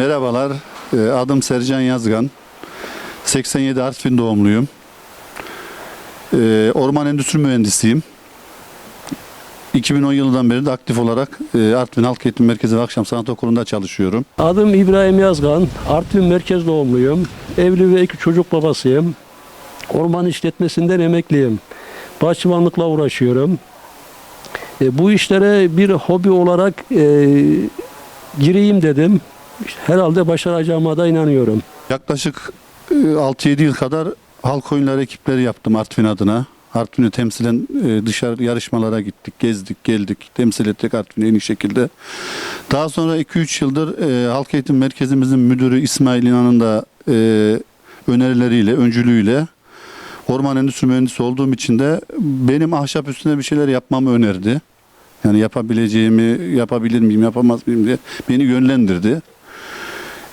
Merhabalar, e, adım Sercan Yazgan. 87 Artvin doğumluyum. E, Orman Endüstri Mühendisiyim. 2010 yılından beri de aktif olarak e, Artvin Halk Eğitim Merkezi ve Akşam Sanat Okulu'nda çalışıyorum. Adım İbrahim Yazgan. Artvin merkez doğumluyum. Evli ve iki çocuk babasıyım. Orman işletmesinden emekliyim. Bahçıvanlıkla uğraşıyorum. Bu işlere bir hobi olarak e, gireyim dedim. Herhalde başaracağıma da inanıyorum. Yaklaşık e, 6-7 yıl kadar halk oyunları ekipleri yaptım Artvin adına. Artvin'i temsilen e, dışarı yarışmalara gittik, gezdik, geldik, temsil ettik Artvin'i en iyi şekilde. Daha sonra 2-3 yıldır e, Halk Eğitim Merkezimizin müdürü İsmail İnan'ın da e, önerileriyle, öncülüğüyle orman endüstri mühendisi olduğum için de benim ahşap üstüne bir şeyler yapmamı önerdi. Yani yapabileceğimi, yapabilir miyim, yapamaz mıyım diye beni yönlendirdi.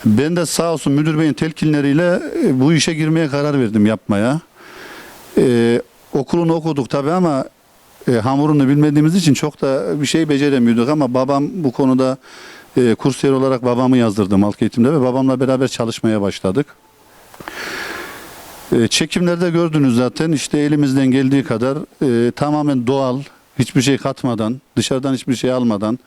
Ben de sağ olsun müdür beyin telkinleriyle e, bu işe girmeye karar verdim yapmaya. Ee, okulunu okuduk tabii ama e, hamurunu bilmediğimiz için çok da bir şey beceremiyorduk ama babam bu konuda e, kursiyer olarak babamı yazdırdım halk eğitimde ve babamla beraber çalışmaya başladık. E, çekimlerde gördünüz zaten işte elimizden geldiği kadar e, tamamen doğal, hiçbir şey katmadan, dışarıdan hiçbir şey almadan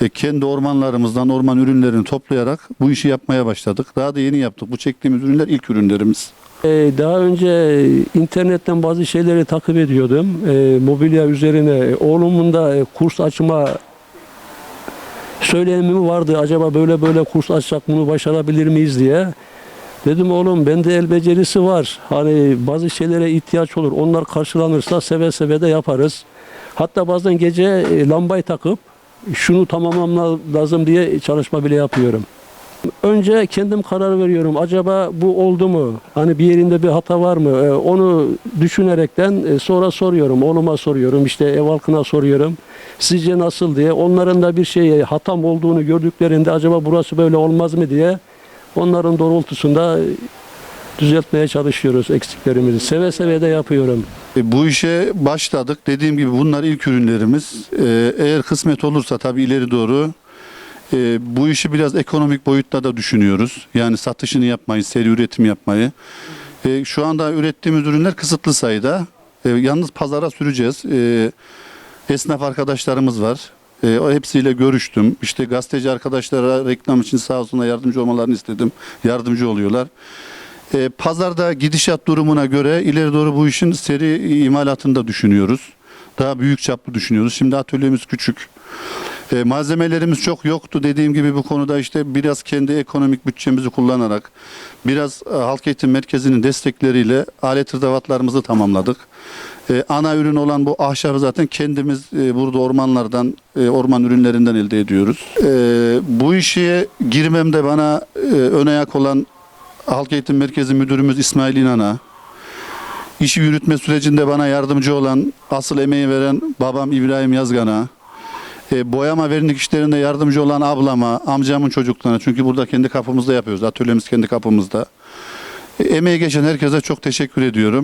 e, kendi ormanlarımızdan orman ürünlerini toplayarak bu işi yapmaya başladık. Daha da yeni yaptık. Bu çektiğimiz ürünler ilk ürünlerimiz. E, daha önce internetten bazı şeyleri takip ediyordum. E, mobilya üzerine oğlumun da e, kurs açma söylenimi vardı. Acaba böyle böyle kurs açsak bunu başarabilir miyiz diye. Dedim oğlum bende el becerisi var. Hani bazı şeylere ihtiyaç olur. Onlar karşılanırsa seve seve de yaparız. Hatta bazen gece e, lambayı takıp şunu tamamlamam lazım diye çalışma bile yapıyorum. Önce kendim karar veriyorum. Acaba bu oldu mu? Hani bir yerinde bir hata var mı? Ee, onu düşünerekten e, sonra soruyorum. Oğluma soruyorum. işte ev halkına soruyorum. Sizce nasıl diye. Onların da bir şey hatam olduğunu gördüklerinde acaba burası böyle olmaz mı diye onların doğrultusunda düzeltmeye çalışıyoruz eksiklerimizi. Seve seve de yapıyorum. E, bu işe başladık. Dediğim gibi bunlar ilk ürünlerimiz. E, eğer kısmet olursa tabii ileri doğru e, bu işi biraz ekonomik boyutta da düşünüyoruz. Yani satışını yapmayı, seri üretim yapmayı. Şu anda ürettiğimiz ürünler kısıtlı sayıda. Yalnız pazara süreceğiz. E, esnaf arkadaşlarımız var. O hepsiyle görüştüm. İşte gazeteci arkadaşlara reklam için sağ olsunlar yardımcı olmalarını istedim. Yardımcı oluyorlar. E, pazarda gidişat durumuna göre ileri doğru bu işin seri imalatını da düşünüyoruz. Daha büyük çaplı düşünüyoruz. Şimdi atölyemiz küçük. E, malzemelerimiz çok yoktu. Dediğim gibi bu konuda işte biraz kendi ekonomik bütçemizi kullanarak biraz e, halk eğitim merkezinin destekleriyle alet hırdavatlarımızı tamamladık. E, ana ürün olan bu ahşabı zaten kendimiz e, burada ormanlardan, e, orman ürünlerinden elde ediyoruz. E, bu işe girmemde bana e, ön ayak olan Halk Eğitim Merkezi Müdürümüz İsmail İnan'a, işi yürütme sürecinde bana yardımcı olan, asıl emeği veren babam İbrahim Yazgan'a, e, boyama vernik işlerinde yardımcı olan ablama, amcamın çocuklarına, çünkü burada kendi kapımızda yapıyoruz, atölyemiz kendi kapımızda. E, emeği geçen herkese çok teşekkür ediyorum.